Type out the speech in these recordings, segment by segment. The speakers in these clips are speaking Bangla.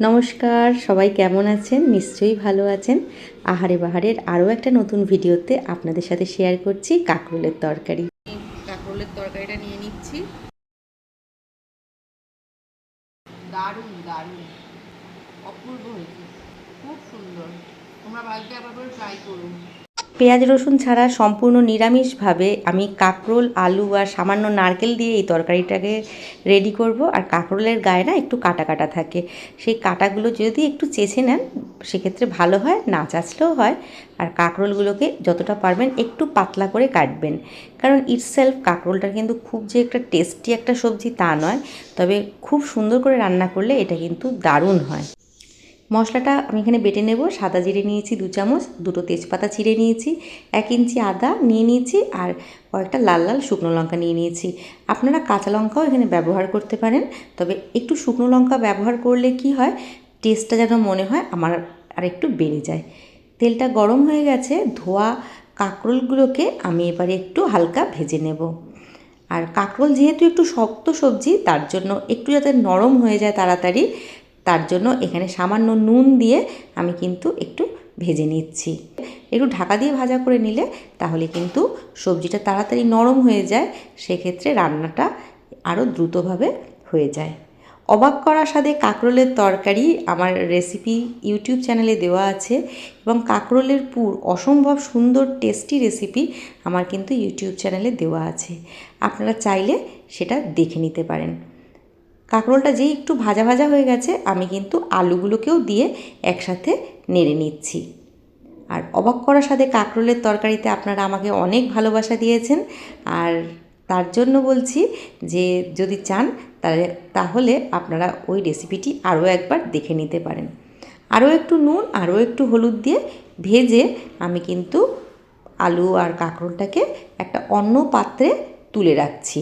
নমস্কার, সবাই কেমন আছেন? নিশ্চয়ই ভালো আছেন। আহারে বাহারের আরও একটা নতুন ভিডিওতে আপনাদের সাথে শেয়ার করছি কাঁকরোলের তরকারি। কাঁকরোলের তরকারিটা নিয়ে নিচ্ছি। দারুণ দারুণ। অপূর্ব হয়েছে। খুব সুন্দর। তোমরা বাড়িতে আবার ট্রাই করুন পেঁয়াজ রসুন ছাড়া সম্পূর্ণ নিরামিষভাবে আমি কাকরোল, আলু আর সামান্য নারকেল দিয়ে এই তরকারিটাকে রেডি করব। আর কাকরোলের গায়ে না একটু কাটা কাটা থাকে। সেই কাটাগুলো যদি একটু চেছে নেন, সেক্ষেত্রে ভালো হয়, না চাচলেও হয়। আর কাঁকরোলগুলোকে যতটা পারবেন একটু পাতলা করে কাটবেন। কারণ ইটসেলফ কাকরোলটা কিন্তু খুব যে একটা টেস্টি একটা সবজি তা নয়। তবে খুব সুন্দর করে রান্না করলে এটা কিন্তু দারুণ হয়। মশলাটা আমি এখানে বেটে নেব। সাদা জিরে নিয়েছি দু চামচ, দুটো তেজপাতা চিড়ে নিয়েছি, এক ইঞ্চি আদা নিয়ে নিয়েছি আর কয়েকটা লাল লাল শুকনো লঙ্কা নিয়ে নিয়েছি। আপনারা কাঁচা লঙ্কাও এখানে ব্যবহার করতে পারেন, তবে একটু শুকনো লঙ্কা ব্যবহার করলে কি হয়, টেস্টটা যেন মনে হয় আমার আর একটু বেড়ে যায়। তেলটা গরম হয়ে গেছে, ধোয়া কাঁকরোলগুলোকে আমি এবারে একটু হালকা ভেজে নেব। আর কাঁকরোল যেহেতু একটু শক্ত সবজি, তার জন্য একটু যাতে নরম হয়ে যায় তাড়াতাড়ি তার জন্য এখানে সামান্য নুন দিয়ে আমি কিন্তু একটু ভেজে নিচ্ছি। একটু ঢাকা দিয়ে ভাজা করে নিলে তাহলে কিন্তু সবজিটা তাড়াতাড়ি নরম হয়ে যায়, সেক্ষেত্রে রান্নাটা আরও দ্রুতভাবে হয়ে যায়। অবাক করার সাথে কাঁকরোলের তরকারি আমার রেসিপি ইউটিউব চ্যানেলে দেওয়া আছে এবং কাঁকরোলের পুর অসম্ভব সুন্দর টেস্টি রেসিপি আমার কিন্তু ইউটিউব চ্যানেলে দেওয়া আছে। আপনারা চাইলে সেটা দেখে নিতে পারেন। কাঁকরোলটা যেই একটু ভাজা ভাজা হয়ে গেছে, আমি কিন্তু আলুগুলোকেও দিয়ে একসাথে নেড়ে নিচ্ছি। আর অবাক করার সাথে কাঁকরোলের তরকারিতে আপনারা আমাকে অনেক ভালোবাসা দিয়েছেন। আর তার জন্য বলছি যে, যদি চান তাহলে তাহলে আপনারা ওই রেসিপিটি আরও একবার দেখে নিতে পারেন। আরও একটু নুন, আরও একটু হলুদ দিয়ে ভেজে আমি কিন্তু আলু আর কাঁকরোলটাকে একটা অন্য পাত্রে তুলে রাখছি।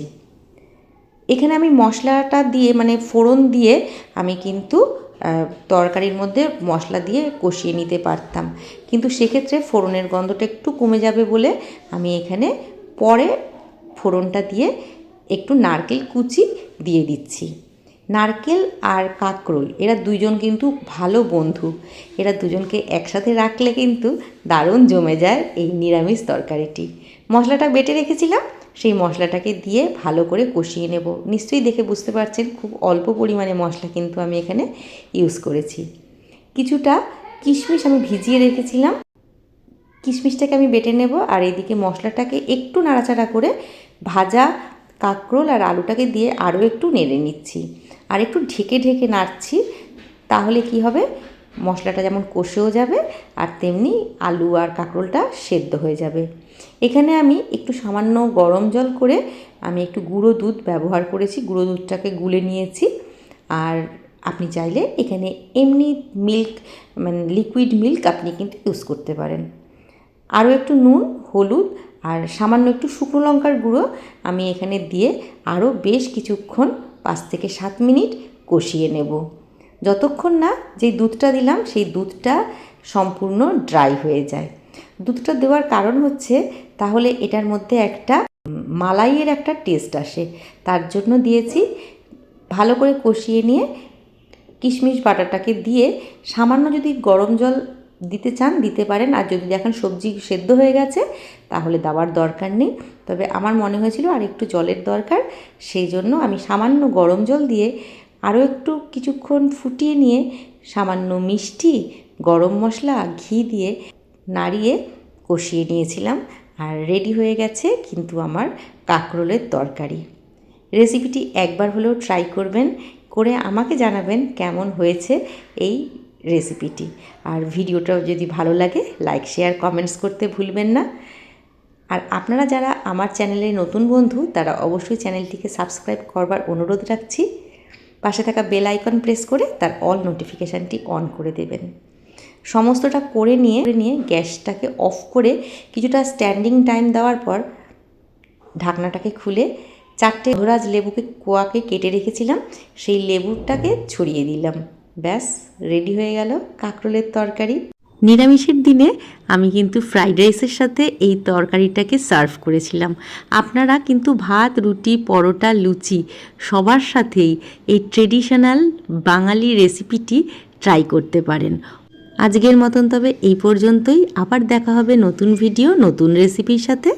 এখানে আমি মশলাটা দিয়ে মানে ফোড়ন দিয়ে আমি কিন্তু তরকারির মধ্যে মশলা দিয়ে কষিয়ে নিতে পারতাম। কিন্তু সেক্ষেত্রে ফোড়নের গন্ধটা একটু কমে যাবে বলে আমি এখানে পরে ফোড়নটা দিয়ে একটু নারকেল কুচি দিয়ে দিচ্ছি। নারকেল আর কাকরোল, এরা দুজন কিন্তু ভালো বন্ধু। এরা দুজনকে একসাথে রাখলে কিন্তু দারুণ জমে যায় এই নিরামিষ তরকারিটি। মশলাটা বেটে রেখেছিলাম সেই মশলাটাকে দিয়ে ভালো করে কষিয়ে নেব। নিশ্চয়ই দেখে বুঝতে পারছেন, খুব অল্প পরিমাণে মশলা কিন্তু আমি এখানে ইউজ করেছি। কিছুটা কিশমিশ আমি ভিজিয়ে রেখেছিলাম। কিশমিশটাকে আমি বেটে নেব আর এদিকে মশলাটাকে একটু নাড়াচাড়া করে ভাজা কাঁকরোল আর আলুটাকে দিয়ে আরও একটু নেড়ে নিচ্ছি। আর একটু ঢেকে ঢেকে নাড়ছি, তাহলে কি হবে? মশলাটা যেমন কষেও যাবে আর তেমনি আলু আর কাঁকরোলটা সেদ্ধ হয়ে যাবে। এখানে আমি একটু সামান্য গরম জল করে আমি একটু গুঁড়ো দুধ ব্যবহার করেছি। গুঁড়ো দুধটাকে গুলে নিয়েছি। আর আপনি চাইলে এখানে এমনি মিল্ক মানে লিকুইড মিল্ক আপনি কিন্তু ইউজ করতে পারেন। আরও একটু নুন, হলুদ আর সামান্য একটু শুকনো লঙ্কার গুঁড়ো আমি এখানে দিয়ে আরও বেশ কিছুক্ষণ পাঁচ থেকে সাত মিনিট কষিয়ে নেব। যতক্ষণ না যেই দুধটা দিলাম, সেই দুধটা সম্পূর্ণ ড্রাই হয়ে যায়। দুধটা দেওয়ার কারণ হচ্ছে, তাহলে এটার মধ্যে একটা মালাইয়ের একটা টেস্ট আসে। তার জন্য দিয়েছি ভালো করে কষিয়ে নিয়ে কিশমিশ বাটাটাকে দিয়ে সামান্য যদি গরম জল দিতে চান, দিতে পারেন। আর যদি দেখেন সবজি সেদ্ধ হয়ে গেছে, তাহলে দেওয়ার দরকার নেই। তবে আমার মনে হয়েছিল আর একটু জলের দরকার, সেই জন্য আমি সামান্য গরম জল দিয়ে আরও একটু কিছুক্ষণ ফুটিয়ে নিয়ে সামান্য মিষ্টি, গরম মশলা, ঘি দিয়ে নাড়িয়ে কষিয়ে নিয়েছিলাম আর রেডি হয়ে গেছে কিন্তু আমার কাঁকরোলের তরকারি। রেসিপিটি একবার হলেও ট্রাই করবেন, করে আমাকে জানাবেন কেমন হয়েছে এই রেসিপিটি। আর ভিডিওটা যদি ভালো লাগে, লাইক, শেয়ার, কমেন্টস করতে ভুলবেন না। আর আপনারা যারা আমার চ্যানেলে নতুন বন্ধু, তারা অবশ্যই চ্যানেলটিকে সাবস্ক্রাইব করবার অনুরোধ রাখছি। পাশে থাকা বেল আইকন প্রেস করে তার অল নোটিফিকেশানটি অন করে দেবেন। সমস্তটা করে নিয়ে নিয়ে গ্যাসটাকে অফ করে কিছুটা স্ট্যান্ডিং টাইম দেওয়ার পর ঢাকনাটাকে খুলে চারটে ধরাজ লেবুকে, কোয়াকে কেটে রেখেছিলাম, সেই লেবুটাকে ছড়িয়ে দিলাম। ব্যাস রেডি হয়ে গেল কাঁকরোলের তরকারি। নিরামিষের দিনে আমি কিন্তু ফ্রাইড রাইসের সাথে এই তরকারিটাকে সার্ভ করেছিলাম। আপনারা কিন্তু ভাত, রুটি, পরোটা, লুচি সবার সাথেই এই ট্রেডিশনাল বাঙালি রেসিপিটি ট্রাই করতে পারেন। আজকের মতন তবে এই পর্যন্তই। আবার দেখা হবে নতুন ভিডিও, নতুন রেসিপির সাথে।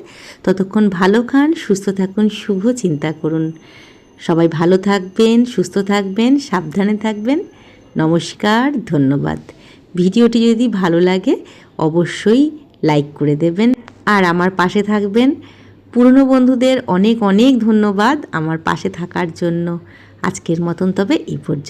ততক্ষণ ভালো খান, সুস্থ থাকুন, শুভ চিন্তা করুন। সবাই ভালো থাকবেন, সুস্থ থাকবেন, সাবধানে থাকবেন। নমস্কার, ধন্যবাদ। ভিডিওটি যদি ভালো লাগে, অবশ্যই লাইক করে দেবেন। আর আমার পাশে থাকবেন পুরনো বন্ধুদের অনেক অনেক ধন্যবাদ আমার পাশে থাকার জন্য। আজকের মতন তবে এই পর্যন্ত।